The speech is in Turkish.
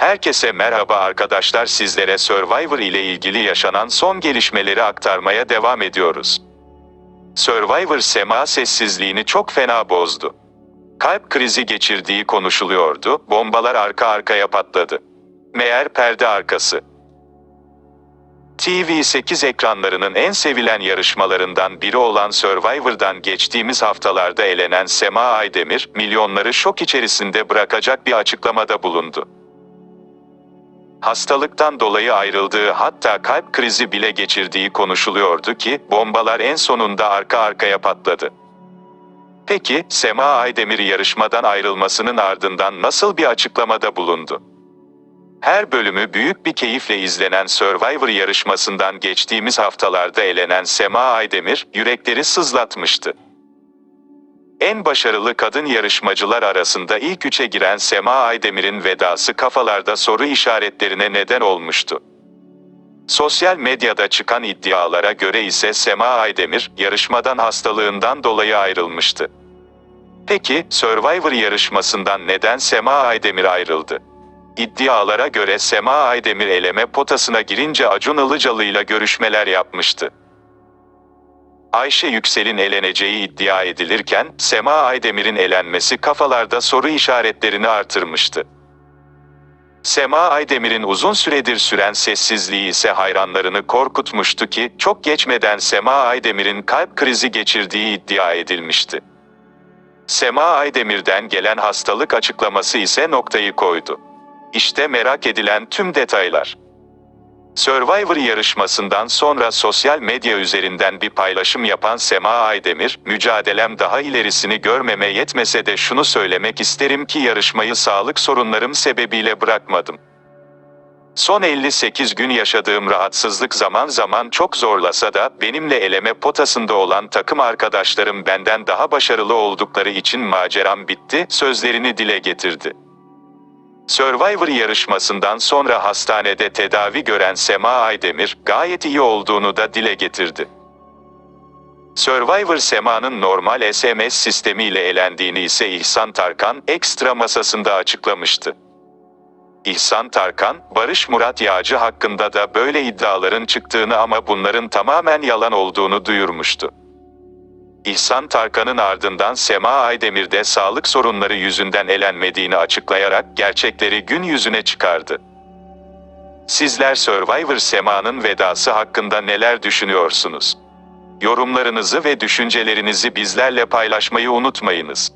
Herkese merhaba arkadaşlar sizlere Survivor ile ilgili yaşanan son gelişmeleri aktarmaya devam ediyoruz. Survivor Sema sessizliğini çok fena bozdu. Kalp krizi geçirdiği konuşuluyordu, bombalar arka arkaya patladı. Meğer perde arkası. TV8 ekranlarının en sevilen yarışmalarından biri olan Survivor'dan geçtiğimiz haftalarda elenen Sema Aydemir, milyonları şok içerisinde bırakacak bir açıklamada bulundu. Hastalıktan dolayı ayrıldığı hatta kalp krizi bile geçirdiği konuşuluyordu ki bombalar en sonunda arka arkaya patladı. Peki Sema Aydemir yarışmadan ayrılmasının ardından nasıl bir açıklamada bulundu? Her bölümü büyük bir keyifle izlenen Survivor yarışmasından geçtiğimiz haftalarda elenen Sema Aydemir yürekleri sızlatmıştı. En başarılı kadın yarışmacılar arasında ilk üçe giren Sema Aydemir'in vedası kafalarda soru işaretlerine neden olmuştu. Sosyal medyada çıkan iddialara göre ise Sema Aydemir, yarışmadan hastalığından dolayı ayrılmıştı. Peki, Survivor yarışmasından neden Sema Aydemir ayrıldı? İddialara göre Sema Aydemir eleme potasına girince Acun Ilıcalı ile görüşmeler yapmıştı. Ayşe Yüksel'in eleneceği iddia edilirken, Sema Aydemir'in elenmesi kafalarda soru işaretlerini artırmıştı. Sema Aydemir'in uzun süredir süren sessizliği ise hayranlarını korkutmuştu ki, çok geçmeden Sema Aydemir'in kalp krizi geçirdiği iddia edilmişti. Sema Aydemir'den gelen hastalık açıklaması ise noktayı koydu. İşte merak edilen tüm detaylar. Survivor yarışmasından sonra sosyal medya üzerinden bir paylaşım yapan Sema Aydemir, mücadelem daha ilerisini görmeme yetmese de şunu söylemek isterim ki yarışmayı sağlık sorunlarım sebebiyle bırakmadım. Son 58 gün yaşadığım rahatsızlık zaman zaman çok zorlasa da benimle eleme potasında olan takım arkadaşlarım benden daha başarılı oldukları için maceram bitti sözlerini dile getirdi. Survivor yarışmasından sonra hastanede tedavi gören Sema Aydemir, gayet iyi olduğunu da dile getirdi. Survivor Sema'nın normal SMS sistemiyle elendiğini ise İhsan Tarkan, ekstra masasında açıklamıştı. İhsan Tarkan, Barış Murat Yağcı hakkında da böyle iddiaların çıktığını ama bunların tamamen yalan olduğunu duyurmuştu. İhsan Tarkan'ın ardından Sema Aydemir de sağlık sorunları yüzünden elenmediğini açıklayarak gerçekleri gün yüzüne çıkardı. Sizler Survivor Sema'nın vedası hakkında neler düşünüyorsunuz? Yorumlarınızı ve düşüncelerinizi bizlerle paylaşmayı unutmayınız.